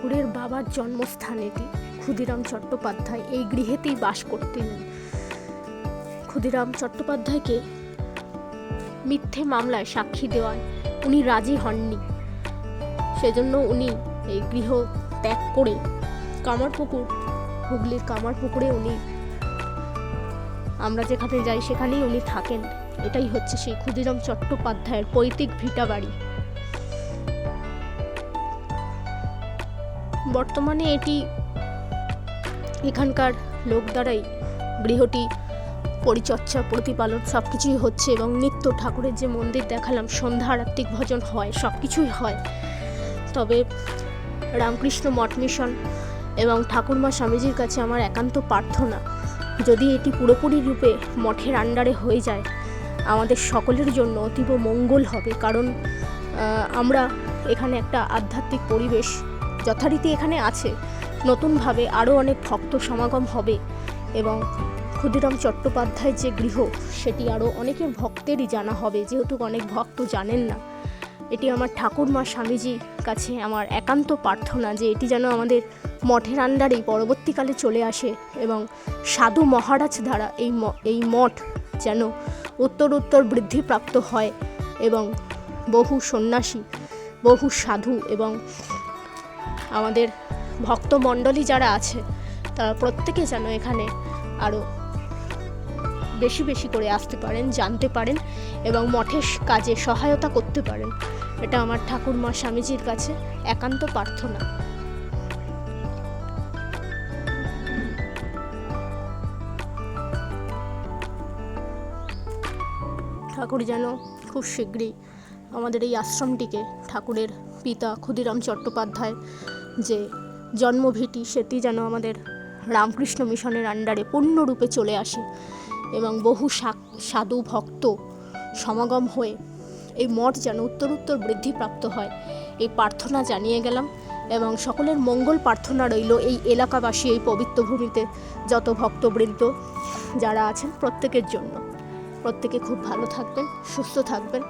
ঠাকুরের বাবার জন্মস্থান এটি। ক্ষুদিরাম চট্টোপাধ্যায় এই গৃহেতেই বাস করতেন। ক্ষুদিরাম চট্টোপাধ্যায়কে মিথ্যে মামলায় সাক্ষী দেওয়ায় উনি রাজি হননি। সেজন্য উনি এই গৃহ ত্যাগ করে কামারপুকুর, হুগলির কামারপুকুরে উনি আমরা যেখানে যাই সেখানেই উনি থাকেন। এটাই হচ্ছে সেই ক্ষুদিরাম চট্টোপাধ্যায়ের পৈতৃক ভিটা বাড়ি। বর্তমানে এটি এখানকার লোক দ্বারাই গৃহটি, পরিচর্যা, প্রতিপালন সব কিছুই হচ্ছে এবং নিত্য ঠাকুরের যে মন্দির দেখালাম, সন্ধ্যা আরাত্মিক ভজন হয় সব কিছুই হয়। তবে রামকৃষ্ণ মঠ মিশন এবং ঠাকুরমা স্বামীজির কাছে আমার একান্ত প্রার্থনা, যদি এটি পুরোপুরি রূপে মঠের আন্ডারে হয়ে যায়, আমাদের সকলের জন্য অতীব মঙ্গল হবে। কারণ আমরা এখানে একটা আধ্যাত্মিক পরিবেশ যথারীতি এখানে আছে। নতুনভাবে আরও অনেক ভক্ত সমাগম হবে এবং ক্ষুদিরাম চট্টোপাধ্যায়ের যে গৃহ, সেটি আরও অনেকের ভক্তেরই জানা হবে, যেহেতু অনেক ভক্ত জানেন না। এটি আমার ঠাকুরমা স্বামীজির কাছে আমার একান্ত প্রার্থনা যে এটি যেন আমাদের মঠের আন্ডারেই পরবর্তীকালে চলে আসে এবং সাধু মহারাজ দ্বারা এই এই মঠ যেন উত্তর উত্তর বৃদ্ধিপ্রাপ্ত হয় এবং বহু সন্ন্যাসী, বহু সাধু এবং আমাদের ভক্তমণ্ডলী যারা আছে, তারা প্রত্যেকে যেন এখানে আরও বেশি বেশি করে আসতে পারেন, জানতে পারেন এবং মঠের কাজে সহায়তা করতে পারেন। এটা আমার ঠাকুরমা স্বামীজির কাছে একান্ত প্রার্থনা। ঠাকুর যেন খুব শীঘ্রই আমাদের এই আশ্রমটিকে ঠাকুরের পিতা ক্ষুদিরাম চট্টোপাধ্যায় যে জন্মভিটি সেটি যেন আমাদের রামকৃষ্ণ মিশনের আন্ডারে পূর্ণরূপে চলে আসে এবং বহু সাধু ভক্ত সমাগম হয়ে এই মঠ যেন উত্তরোত্তর বৃদ্ধিপ্রাপ্ত হয়। এই প্রার্থনা জানিয়ে গেলাম এবং সকলের মঙ্গল প্রার্থনা রইল এই এলাকাবাসী এই পবিত্র ভূমিতে যত ভক্তবৃন্দ যারা আছেন প্রত্যেকের জন্য। প্রত্যেকে খুব ভালো থাকবেন, সুস্থ থাকবেন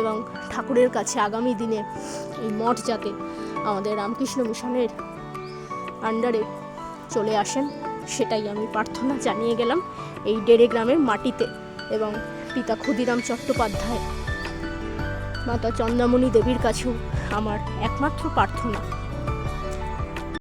এবং ঠাকুরের কাছে আগামী দিনে এই মঠ যাতে আমাদের রামকৃষ্ণ মিশনের আন্ডারে চলে আসেন। সেটাই আমি প্রার্থনা জানিয়ে গেলাম এই ডেরে গ্রামের মাটিতে এবং পিতা ক্ষুদিরাম চট্টোপাধ্যায়, মাতা চন্দ্রামণি দেবীর কাছেও আমার একমাত্র প্রার্থনা।